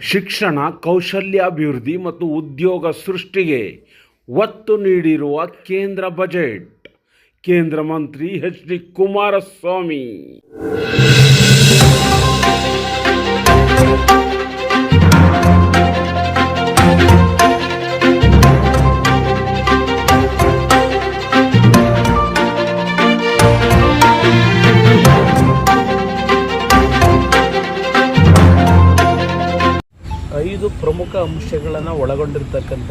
ಶಿಕ್ಷಣ ಕೌಶಲ್ಯಾಭಿವೃದ್ಧಿ ಮತ್ತು ಉದ್ಯೋಗ ಸೃಷ್ಟಿಗೆ ಒತ್ತು ನೀಡಿರುವ ಕೇಂದ್ರ ಬಜೆಟ್. ಕೇಂದ್ರ ಮಂತ್ರಿ ಎಚ್ ಡಿ ಕುಮಾರಸ್ವಾಮಿ. ಅಂಶಗಳನ್ನು ಒಳಗೊಂಡಿರ್ತಕ್ಕಂಥ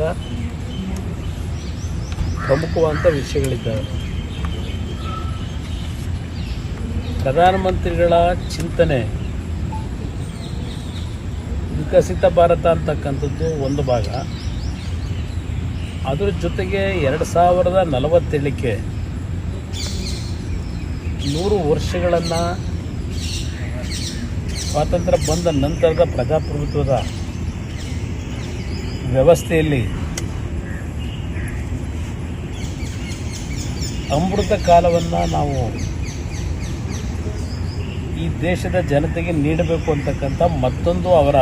ಪ್ರಮುಖವಾದಂಥ ವಿಷಯಗಳಿದ್ದಾವೆ. ಪ್ರಧಾನಮಂತ್ರಿಗಳ ಚಿಂತನೆ ವಿಕಸಿತ ಭಾರತ ಅಂತಕ್ಕಂಥದ್ದು ಒಂದು ಭಾಗ. ಅದರ ಜೊತೆಗೆ ಎರಡು ಸಾವಿರದ ನಲವತ್ತೇಳಕ್ಕೆ ನೂರು ವರ್ಷಗಳನ್ನು ಸ್ವಾತಂತ್ರ್ಯ ಬಂದ ನಂತರದ ಪ್ರಜಾಪ್ರಭುತ್ವದ ವ್ಯವಸ್ಥೆಯಲ್ಲಿ ಅಮೃತ ಕಾಲವನ್ನು ನಾವು ಈ ದೇಶದ ಜನತೆಗೆ ನೀಡಬೇಕು ಅಂತಕ್ಕಂಥ ಮತ್ತೊಂದು ಅವರ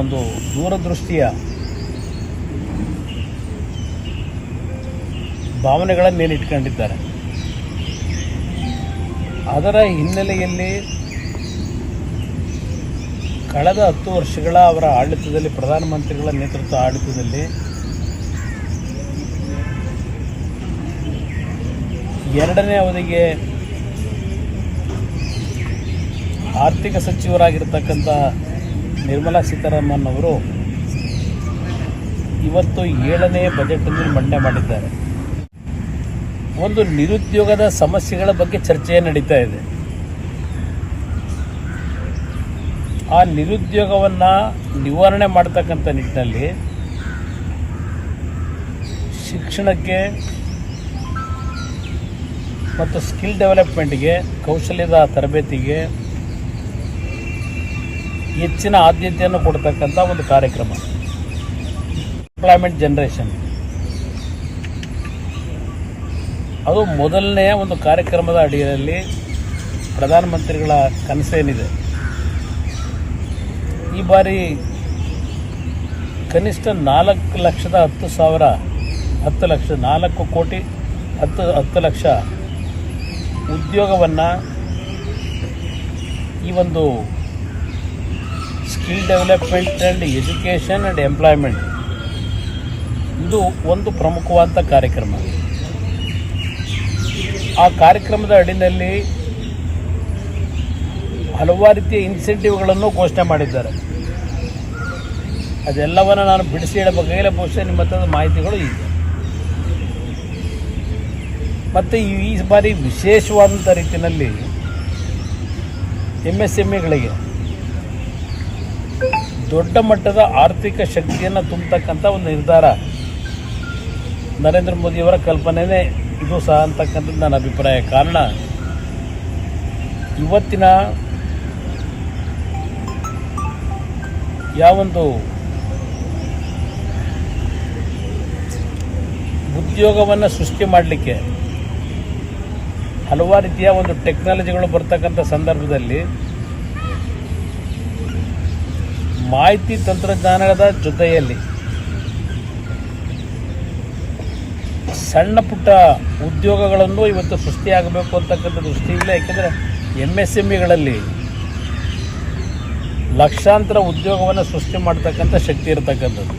ಒಂದು ದೂರದೃಷ್ಟಿಯ ಭಾವನೆಗಳನ್ನು ಮೇಲಿಟ್ಕೊಂಡಿದ್ದಾರೆ. ಅದರ ಹಿನ್ನೆಲೆಯಲ್ಲಿ ಕಳೆದ ಹತ್ತು ವರ್ಷಗಳ ಅವರ ಆಡಳಿತದಲ್ಲಿ ಪ್ರಧಾನಮಂತ್ರಿಗಳ ನೇತೃತ್ವ ಆಡಳಿತದಲ್ಲಿ ಎರಡನೇ ಅವಧಿಗೆ ಆರ್ಥಿಕ ಸಚಿವರಾಗಿರ್ತಕ್ಕಂಥ ನಿರ್ಮಲಾ ಸೀತಾರಾಮನ್ ಅವರು ಇವತ್ತು ಏಳನೇ ಬಜೆಟನ್ನು ಮಂಡನೆ ಮಾಡಿದ್ದಾರೆ. ಒಂದು ನಿರುದ್ಯೋಗದ ಸಮಸ್ಯೆಗಳ ಬಗ್ಗೆ ಚರ್ಚೆ ನಡೀತಾ ಇದೆ. ಆ ನಿರುದ್ಯೋಗವನ್ನು ನಿವಾರಣೆ ಮಾಡ್ತಕ್ಕಂಥ ನಿಟ್ಟಿನಲ್ಲಿ ಶಿಕ್ಷಣಕ್ಕೆ ಮತ್ತು ಸ್ಕಿಲ್ ಡೆವಲಪ್ಮೆಂಟ್ಗೆ, ಕೌಶಲ್ಯದ ತರಬೇತಿಗೆ ಹೆಚ್ಚಿನ ಆದ್ಯತೆಯನ್ನು ಕೊಡ್ತಕ್ಕಂಥ ಒಂದು ಕಾರ್ಯಕ್ರಮ. ಎಂಪ್ಲಾಯ್ಮೆಂಟ್ ಜನ್ರೇಷನ್ ಅದು ಮೊದಲನೆಯ ಒಂದು ಕಾರ್ಯಕ್ರಮದ ಅಡಿಯಲ್ಲಿ ಪ್ರಧಾನಮಂತ್ರಿಗಳ ಕನಸೇನಿದೆ. ಈ ಬಾರಿ ಕನಿಷ್ಠ ನಾಲ್ಕು ಲಕ್ಷದ ಹತ್ತು ಸಾವಿರ, ಹತ್ತು ಲಕ್ಷ ನಾಲ್ಕು ಕೋಟಿ, ಹತ್ತು ಹತ್ತು ಲಕ್ಷ ಉದ್ಯೋಗವನ್ನು ಈ ಒಂದು skill development and education and employment. ಇದು ಒಂದು ಪ್ರಮುಖವಾದ ಕಾರ್ಯಕ್ರಮ. ಆ ಕಾರ್ಯಕ್ರಮದ ಅಡಿನಲ್ಲಿ ಹಲವಾರು ರೀತಿಯ ಇನ್ಸೆಂಟಿವ್ಗಳನ್ನು ಘೋಷಣೆ ಮಾಡಿದ್ದಾರೆ. ಅದೆಲ್ಲವನ್ನು ನಾನು ಬಿಡಿಸಿ ಹೇಳಬೇಕಾಗಿಲ್ಲ ಬಹುಶಃ ನಿಮ್ಮ ಹತ್ರದ ಮಾಹಿತಿಗಳು ಇದೆ. ಮತ್ತು ಈ ಬಾರಿ ವಿಶೇಷವಾದಂಥ ರೀತಿಯಲ್ಲಿ ಎಂ ಎಸ್ ಎಂ ಎಗಳಿಗೆ ದೊಡ್ಡ ಮಟ್ಟದ ಆರ್ಥಿಕ ಶಕ್ತಿಯನ್ನು ತುಂಬತಕ್ಕಂಥ ಒಂದು ನಿರ್ಧಾರ ನರೇಂದ್ರ ಮೋದಿಯವರ ಕಲ್ಪನೆನೇ ಇದು ಸಹ ಅಂತಕ್ಕಂಥದ್ದು ನನ್ನ ಅಭಿಪ್ರಾಯ. ಕಾರಣ, ಇವತ್ತಿನ ಯಾವೊಂದು ಉದ್ಯೋಗವನ್ನು ಸೃಷ್ಟಿ ಮಾಡಲಿಕ್ಕೆ ಹಲವಾರು ರೀತಿಯ ಒಂದು ಟೆಕ್ನಾಲಜಿಗಳು ಬರ್ತಕ್ಕಂಥ ಸಂದರ್ಭದಲ್ಲಿ ಮಾಹಿತಿ ತಂತ್ರಜ್ಞಾನದ ಜೊತೆಯಲ್ಲಿ ಸಣ್ಣ ಪುಟ್ಟ ಉದ್ಯೋಗಗಳನ್ನು ಇವತ್ತು ಸೃಷ್ಟಿಯಾಗಬೇಕು ಅಂತಕ್ಕಂಥ ದೃಷ್ಟಿಯಿಂದ, ಯಾಕೆಂದರೆ ಎಂ ಎಸ್ ಎಂ ಇಗಳಲ್ಲಿ ಲಕ್ಷಾಂತರ ಉದ್ಯೋಗವನ್ನು ಸೃಷ್ಟಿ ಮಾಡ್ತಕ್ಕಂಥ ಶಕ್ತಿ ಇರತಕ್ಕಂಥದ್ದು.